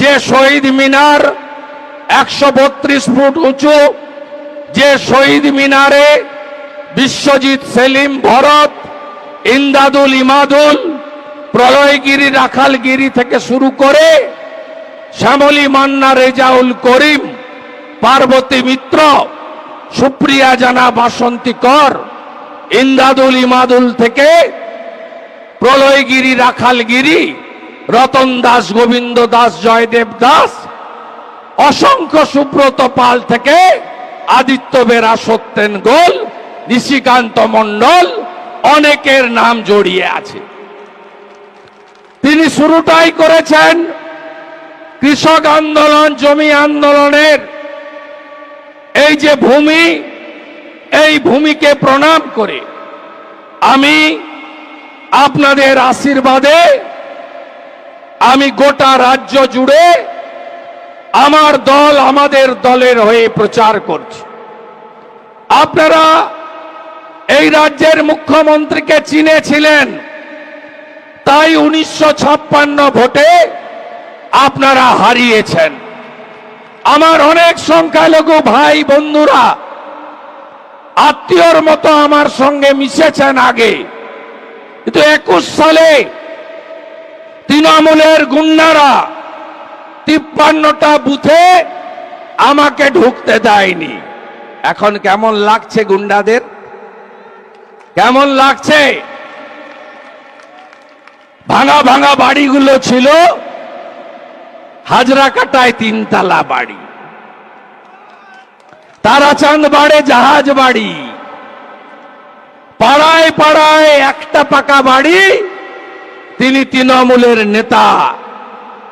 যে শহীদ মিনার একশো বত্রিশ ফুট উঁচু, যে শহীদ মিনারে বিশ্বজিৎ সেলিম ভরত, ইন্দাদুল ইমাদুল, প্রলয়গিরি রাখালগিরি থেকে শুরু করে শ্যামলী মান্না, রেজাউল করিম, পার্বতী মিত্র, সুপ্রিয়া জানা, বাসন্তী কর, ইন্দাদুল ইমাদুল থেকে প্রলয়গিরি রাখালগিরি রতন দাস, গোবিন্দ দাস, জয়দেব দাস, অসংখ্য সুব্রত পাল থেকে আদিত্য বেরা সত্যেন গোল, নিশিকান্ত মণ্ডল, অনেকের নাম জড়িয়ে আছে। তিনি শুরুটাই করেছেন কৃষক আন্দোলন, জমি আন্দোলনের। এই যে ভূমি, এই ভূমিকে প্রণাম করে আমি আপনাদের আশীর্বাদে আমি গোটা রাজ্য জুড়ে আমার দল আমাদের দলের হয়ে প্রচার করছি। আপনারা এই রাজ্যের মুখ্যমন্ত্রীকে চিনেছিলেন, তাই উনিশশো ছাপ্পান্ন ভোটে আপনারা হারিয়েছেন। আমার অনেক সংখ্যালঘু ভাই বন্ধুরা, আত্মীয়র মতো আমার সঙ্গে মিশেছেন আগে। কিন্তু একুশ সালে তৃণমূলের গুন্ডারা তিপ্পান্নটা বুথে আমাকে ঢুকতে দেয়নি। এখন কেমন লাগছে গুন্ডাদের? কেমন লাগছে? ভাঙা ভাঙা বাড়িগুলো ছিল, হাজরা কাটায় তিনতলা বাড়ি। তারাচাঁদ বাড়ে জাহাজ বাড়ি। পাড়ায় পাড়ায় একটা পাকা বাড়ি তিনি তৃণমূলের নেতা।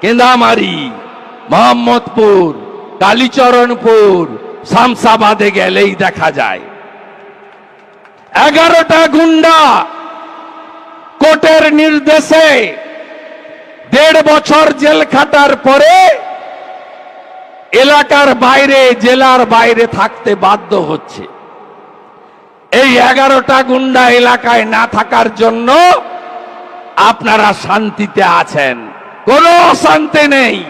কেন্দামারি মোহাম্মদপুর, কালীচরণপুর, শামসাবাদে গেলেই দেখা যায়। এগারোটা গুন্ডা কোর্টের নির্দেশে দেড় বছর জেল খাটার পরে এলাকার বাইরে, জেলার বাইরে থাকতে বাধ্য হচ্ছে। এই এগারোটা গুন্ডা এলাকায় না থাকার জন্য আপনারা শান্তিতে আছেন। কোনো অশান্তি নেই।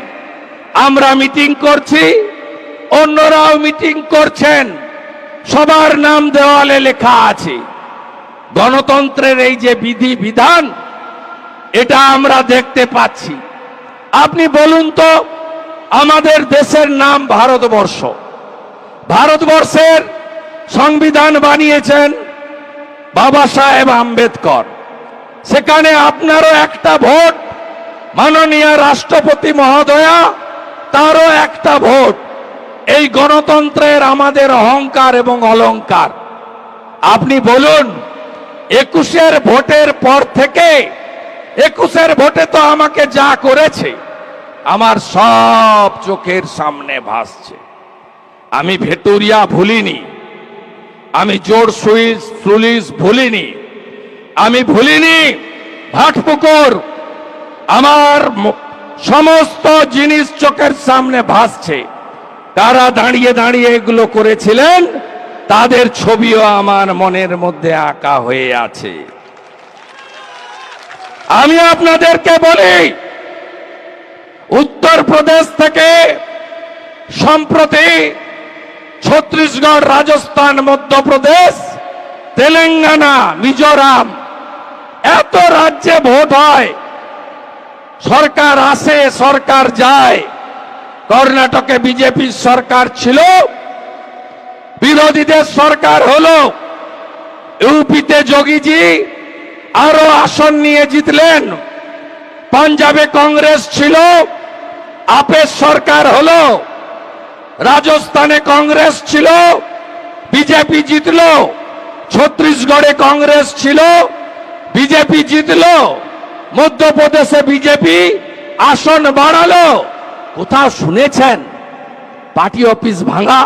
আমরা মিটিং করছি, অন্যরাও মিটিং করছেন। সবার নাম দেওয়ালে লেখা আছে। গণতন্ত্রের এই যে বিধি বিধান, এটা আমরা দেখতে পাচ্ছি। আপনি বলুন তো, আমাদের দেশের নাম ভারতবর্ষ। ভারতবর্ষের সংবিধান বানিয়েছেন বাবা সাহেব আম্বেদকর। সেখানে আপনারও একটা ভোট। মাননীয় রাষ্ট্রপতি মহোদয়া, তারও একটা ভোট। এই গণতন্ত্রের আমাদের অহংকার এবং অলংকার। আপনি বলুন, একুশের ভোটের পর থেকে, একুশের ভোটে তো আমাকে যা করেছে, আমার সব চোখের সামনে ভাসছে। আমি ভেতুরিয়া ভুলিনি, আমি জোর সুইস পুলিশ ভুলিনি আমি ভুলিনি ভাটপুকুর আমার সমস্ত জিনিস চোখের সামনে ভাসছে। তারা দাঁড়িয়ে দাঁড়িয়ে এগুলো করেছিলেন, তাদের ছবিও আমার মনের মধ্যে আঁকা হয়ে আছে। আমি আপনাদেরকে বলি, উত্তরপ্রদেশ থেকে সম্প্রতি ছত্তিশগড়, রাজস্থান, মধ্যপ্রদেশ, তেলেঙ্গানা, মিজোরাম এত রাজ্যে ভোট হয়, সরকার আসে, সরকার যায়। কর্ণাটকে বিজেপির সরকার ছিল, বিরোধীদের সরকার হলো। ইউপিতে যোগীজি আরও আসন নিয়ে জিতলেন। পাঞ্জাবে কংগ্রেস ছিল, আপের সরকার হল। রাজস্থানে কংগ্রেস ছিল, বিজেপি জিতল। ছত্তিশগড়ে কংগ্রেস ছিল বিজেপি জিতল, মধ্যপ্রদেশে বিজেপি আসন বাড়ালো। কোথাও শুনেছেন? পার্টি অফিস ভাঙা,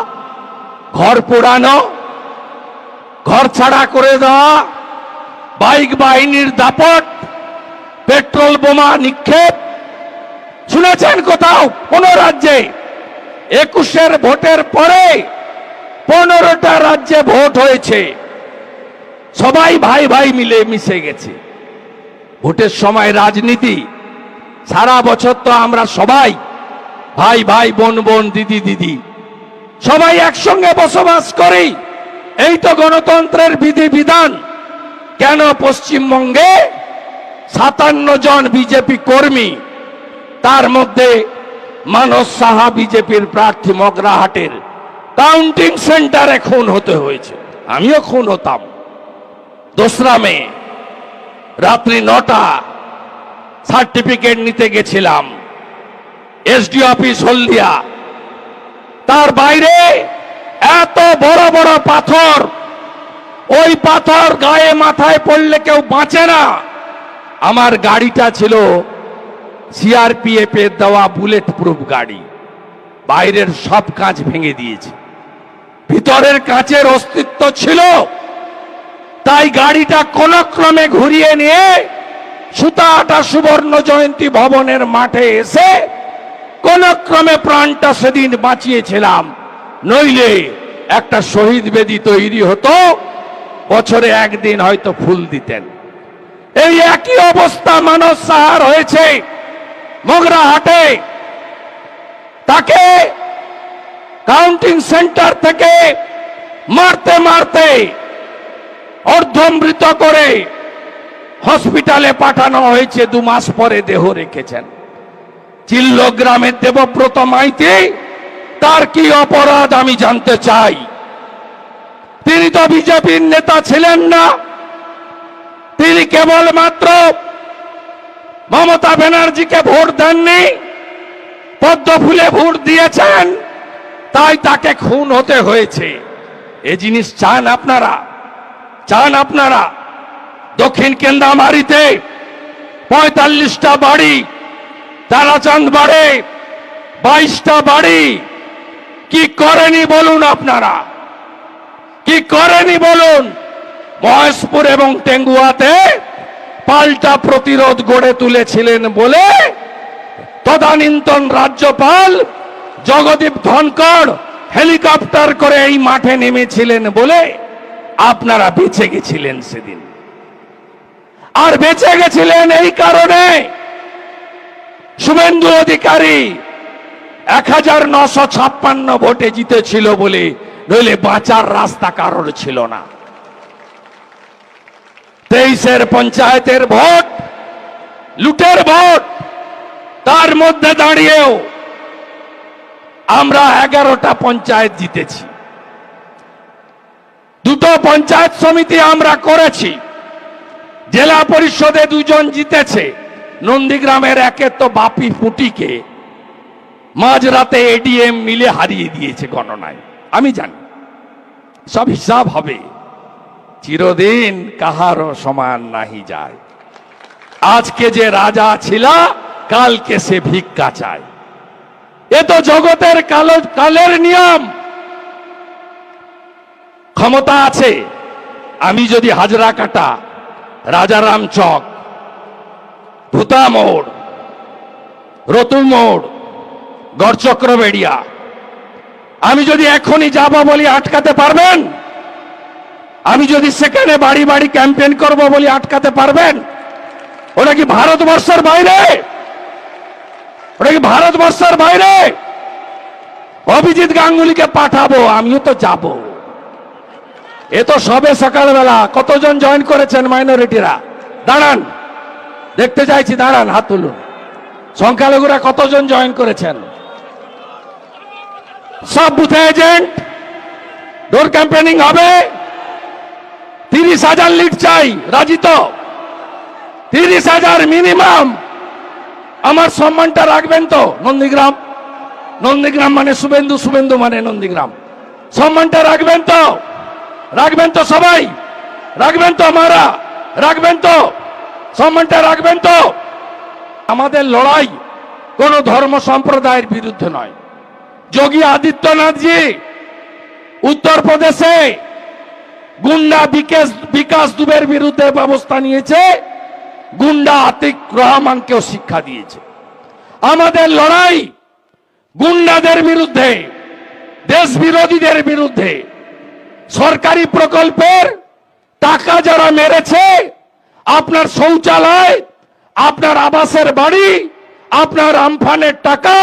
ঘর পোড়ানো, ঘর ছাড়া করে দেওয়া, বাইক বাহিনীর দাপট, পেট্রোল বোমা নিক্ষেপ। শুনেছেন কোথাও? কোন রাজ্যে। একুশের ভোটের পরে পনেরোটা রাজ্যে ভোট হয়েছে। সবাই ভাই ভাই মিলে মিশে গেছে। ভোটের সময় রাজনীতি, সারা বছর তো আমরা সবাই ভাই ভাই, বোন বোন, দিদি দিদি, সবাই একসঙ্গে বসবাস করি। এই তো গণতন্ত্রের বিধি বিধান। কেন পশ্চিমবঙ্গে সাতান্ন জন বিজেপি কর্মী, তার মধ্যে মানস সাহা বিজেপির প্রার্থী মগরাহাটের কাউন্টিং সেন্টারে খুন হতে হয়েছে। আমিও খুন হতাম। দোসরা মে, রাত্রি নটা, সার্টিফিকেট নিতে গেছিলাম। S D office Haldia. তার বাইরে এত বড় বড় পাথর, ওই পাথর গায়ে মাথায় পড়লে কেউ বাঁচে না। আমার গাড়িটা ছিল সিআরপিএফ এর দেওয়া বুলেট প্রুফ গাড়ি। বাইরের সব কাঁচ ভেঙে দিয়েছে। ভিতরের কাঁচের অস্তিত্ব ছিল তাই গাড়িটা কোন ক্রমে ঘুরিয়ে নিয়ে সুতাহাটা সুবর্ণ জয়ন্তী ভবনের মাঠে এসে কোনক্রমে প্রাণটা সেদিন বাঁচিয়েছিলাম। নইলে একটা শহীদ বেদি তৈরি হতো, বছরে একদিন হয়তো ফুল দিতেন। এই একই অবস্থা মানস সাহার হয়েছে মগরাহাটে। তাকে কাউন্টিং সেন্টার থেকে মারতে মারতে অর্ধমৃত করে হসপিটালে পাঠানো হয়েছে, দু মাস পরে দেহ রেখেছেন। চিল্ল গ্রামের দেবব্রত মাইতি তার কি অপরাধ আমি জানতে চাই। তিনি তো বিজেপির নেতা ছিলেন না। তিনি কেবলমাত্র মমতা ব্যানার্জিকে ভোট দেননি, পদ্ম ফুলে ভোট দিয়েছেন, তাই তাকে খুন হতে হয়েছে। এ জিনিস চান আপনারা? চান আপনারা। দক্ষিণ কেন্দ্রামারিতে পঁয়তাল্লিশটা বাড়ি তারাচাঁদ বাড়ে, বাইশটা বাড়ি। কি করেনি বলুন আপনারা? কি করেনি বলুন? মহেশপুর এবং টেঙ্গুয়াতে পাল্টা প্রতিরোধ গড়ে তুলেছিলেন বলে তদানীন্তন রাজ্যপাল জগদীপ ধনকর হেলিকপ্টার করে এই মাঠে নেমেছিলেন বলে আপনারা বেঁচে গেছিলেন সেদিন। আর বেঁচে গেছিলেন এই কারণে শুভেন্দু অধিকারী এক হাজার নশো ছাপ্পান্ন ভোটে জিতেছিল বলে নইলে বাঁচার রাস্তা কারোর ছিল না। তেইশের পঞ্চায়েতের ভোট, লুটের ভোট, তার মধ্যে দাঁড়িয়েও আমরা এগারোটা পঞ্চায়েত জিতেছি। দুটো পঞ্চায়েত সমিতি আমরা করেছি। জেলা পরিষদে দুজন জিতেছে। নন্দীগ্রামের একে তো বাপি ফুটিকে মাঝরাতে এডিএম মিলে হারিয়ে দিয়েছে গণনায়। আমি জানি। সব হিসাব হবে। চিরদিন কাহারও সমান নাহি যায়। আজকে যে রাজা ছিল, কালকে সে ভিক্ষা চায়। এ তো জগতের কালো, কালের নিয়ম। ক্ষমতা আছে, আমি যদি হাজরা কাটা রাজারাম চক ভূতা মোড় রতু মোড়, গড়চক্র বেড়িয়া, আমি যদি এখনই যাব বলি আটকাতে পারবেন? আমি যদি সেখানে বাড়ি বাড়ি ক্যাম্পেইন করব বলি আটকাতে পারবেন? ওটা কি ভারতবর্ষের বাইরে? ওটা কি ভারতবর্ষের বাইরে? অভিজিৎ গাঙ্গুলিকে পাঠাবো, আমিও তো যাব। এ তো সবে সকালবেলা। কতজন জয়েন করেছেন মাইনরিটিরা দাঁড়ান। দেখতে চাইছি, দাঁড়ান, হাত তুলুন। সংখ্যালঘুরা কতজন জয়েন করেছেন? সব বুথে এজেন্ট ডোর ক্যাম্পেনিং হবে। তিরিশ হাজার লিড চাই, রাজি তো। তিরিশ হাজার মিনিমাম আমার সম্মানটা রাখবেন তো, নন্দীগ্রাম। নন্দীগ্রাম মানে শুভেন্দু শুভেন্দু মানে নন্দীগ্রাম। সম্মানটা রাখবেন তো। রাখবেন তো সবাই, রাখবেন তো আমারা, রাখবেন তো, সম্মানটা রাখবেন তো। আমাদের লড়াই কোন ধর্ম সম্প্রদায়ের বিরুদ্ধে নয়। যোগী আদিত্যনাথজি উত্তরপ্রদেশে গুন্ডা বিকাশ বিকাশ দুবের বিরুদ্ধে ব্যবস্থা নিয়েছে, গুন্ডা আতিক রহমানকেও শিক্ষা দিয়েছে। আমাদের লড়াই গুন্ডাদের বিরুদ্ধে দেশ বিরোধীদের বিরুদ্ধে সরকারি প্রকল্পের টাকা যারা মেরেছে, আপনার শৌচালয়, আপনার আবাসের বাড়ি, আপনার আমফানের টাকা,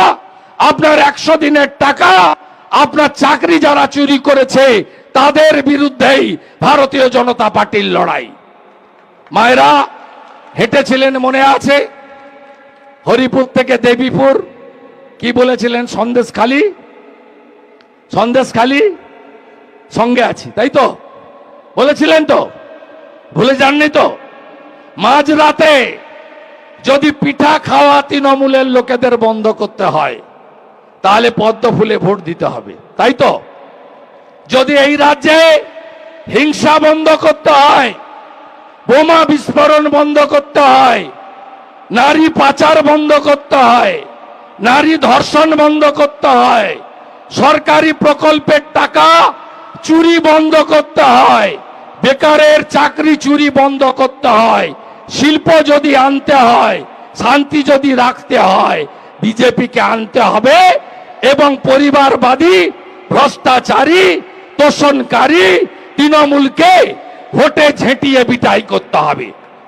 আপনার একশো দিনের টাকা, আপনার চাকরি যারা চুরি করেছে, তাদের বিরুদ্ধেই ভারতীয় জনতা পার্টির লড়াই। মায়েরা, হেঁটেছিলেন মনে আছে? হরিপুর থেকে দেবীপুর, কি বলেছিলেন সন্দেশ খালি সন্দেশ খালি সঙ্গে আছি, তাই তো? বলেছিলেন তো? ভুলে যাননি তো? মাঝ রাতে যদি পিঠা খাওয়া তৃণমূলের লোকেদের বন্ধ করতে হয়, তাহলে পদ্ম ফুলে ভোট দিতে হবে, তাই তো? যদি এই রাজ্যে হিংসা বন্ধ করতে হয়, বোমা বিস্ফোরণ বন্ধ করতে হয়, নারী পাচার বন্ধ করতে হয়, নারী ধর্ষণ বন্ধ করতে হয়, সরকারি প্রকল্পের টাকা চুরি বন্ধ করতে হয়। বেকারের চাকরি চুরি বন্ধ করতে হয়। শিল্প যদি আনতে হয়, শান্তি যদি রাখতে হয়, বিজেপিকে আনতে হবে এবং পরিবারবাদী, ভ্রষ্টাচারী, তোষণকারী তৃণমূলকে ভোটে ঝেঁটিয়ে বিটাই করতে হবে।